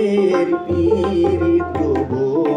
আমাদের পীর প্রভু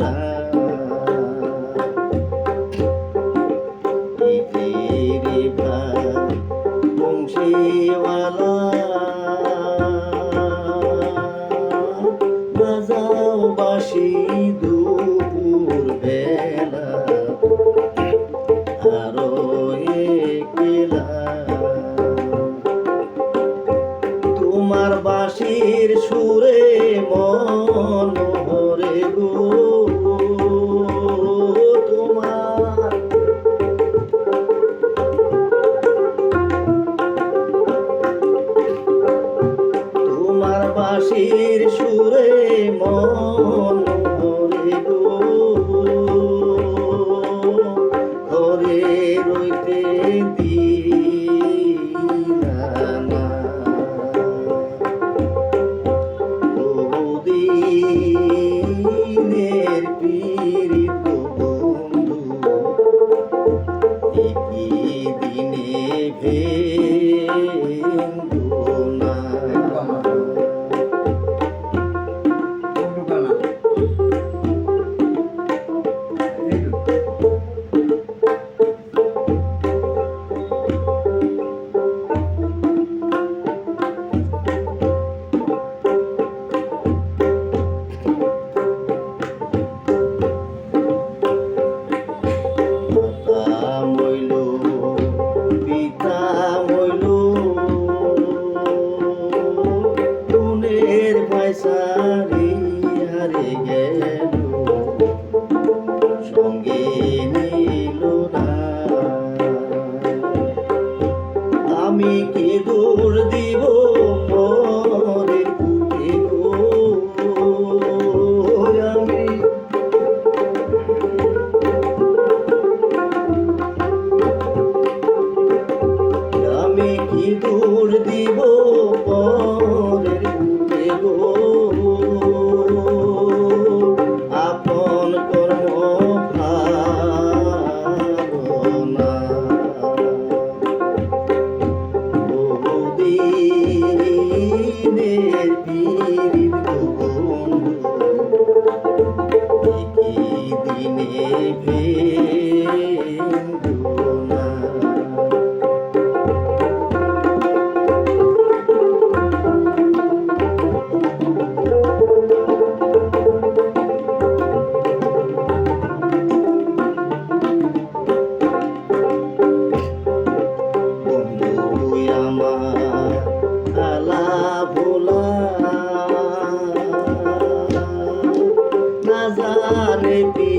না। ইতিরে বাসি দুপুর বেলা। আরও তোমার বাসির ভক্তির সুরে মন হরে গো। ঘরে রইতে দিনের পি পীর জানে পি